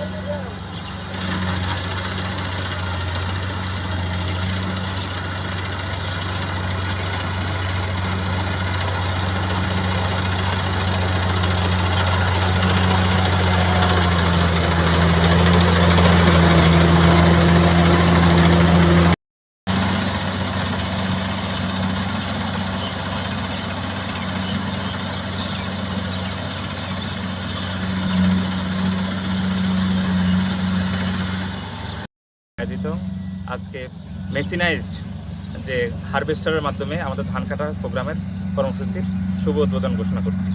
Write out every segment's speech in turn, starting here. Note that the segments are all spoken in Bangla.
Let's go. আয়োজিত আজকে মেশিনাইজড যে হারভেস্টারের মাধ্যমে আমাদের ধান কাটা প্রোগ্রামের কর্মসূচির শুভ উদ্বোধন ঘোষণা করছি।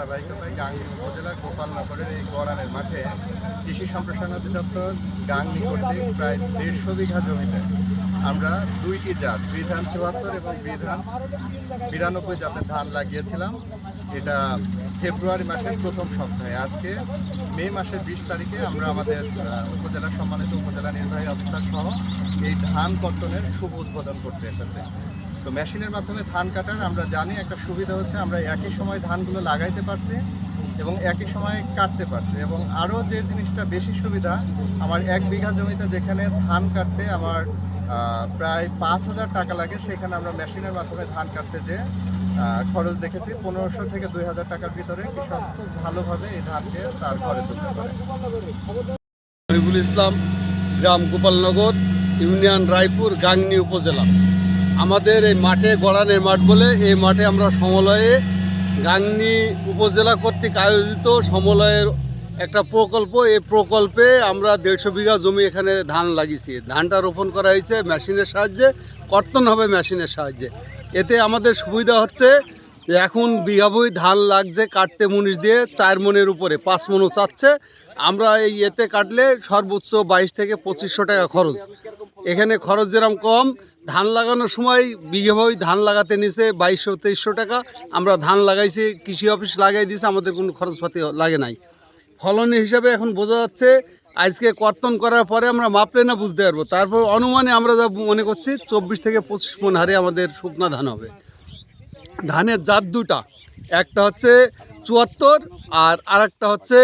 ধারাবাহিকতায় গাংনী উপজেলার গোপালনগরের এই গড়ানের মাঠে কৃষি সম্প্রসারণ অধিদপ্তর গাংনী কর্তৃক প্রায় দেড়শো বিঘা জমিতে। আমরা দুইটি জাত, বিধান চুয়াত্তর এবং বিধান বিরানব্বই জাতের ধান লাগিয়েছিলাম। এটা ফেব্রুয়ারি মাসের প্রথম সপ্তাহে। আজকে মে মাসের বিশ তারিখে আমরা আমাদের উপজেলা সম্মানিত উপজেলা নির্বাহী অফিসার সহ এই ধান কর্তনের শুভ উদ্বোধন করতে এসেছে। তো মেশিনের মাধ্যমে ধান কাটার আমরা জানি একটা সুবিধা হচ্ছে আমরা একই সময় ধানগুলো লাগাইতে পারছি এবং একই সময় কাটতে পারছি এবং আরও যে জিনিসটা বেশি সুবিধা, আমার এক বিঘা জমিতে যেখানে ধান কাটতে আমার প্রায় পাঁচ হাজার টাকা লাগে, সেখানে আমরা মেশিনের মাধ্যমে ধান কাটতে যে খরচ দেখেছি, পনেরোশো থেকে দুই হাজার টাকার ভিতরে কৃষক খুব ভালোভাবে এই ধানকে তার ঘরে তুলতে পারে। শরীফুল ইসলাম, গ্রাম গোপালনগর, ইউনিয়ন রায়পুর, গাংনী উপজেলা। আমাদের এই মাঠে গড়ানের মাঠ বলে এই মাঠে আমরা সমলয়ে গাংনী উপজেলা কর্তৃক আয়োজিত সমলয়ের একটা প্রকল্প। এই প্রকল্পে আমরা দেড়শো বিঘা জমি এখানে ধান লাগিয়েছি। ধানটা রোপণ করা হয়েছে মেশিনের সাহায্যে, কর্তন হবে মেশিনের সাহায্যে। এতে আমাদের সুবিধা হচ্ছে, এখন বিঘা বই ধান লাগছে কাটতে মুনিশ দিয়ে, চার মনের উপরে, পাঁচ মনও চাচ্ছে। আমরা এই এতে কাটলে সর্বোচ্চ বাইশ থেকে পঁচিশশো টাকা খরচ। এখানে খরচ যেরকম কম, ধান লাগানোর সময় বিঘে বই ধান লাগাতে নিছে বাইশশো, তেইশশো টাকা। আমরা ধান লাগাইছি, কৃষি অফিস লাগাই দিয়েছে আমাদের কোনো খরচপাতি লাগে নাই। ফলন হিসাবে এখন বোঝা যাচ্ছে, আজকে কর্তন করার পরে আমরা মাপলে না বুঝতে পারব। তারপর অনুমানে আমরা যা মনে করছি, চব্বিশ থেকে পঁচিশ মন হারে আমাদের শুকনা ধান হবে। ধানের জাত দুটা একটা হচ্ছে চুয়াত্তর আর আরেকটা হচ্ছে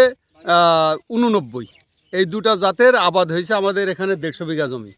উননব্বই এই দুটা জাতের আবাদ হয়েছে আমাদের এখানে দেড়শো বিঘা জমি।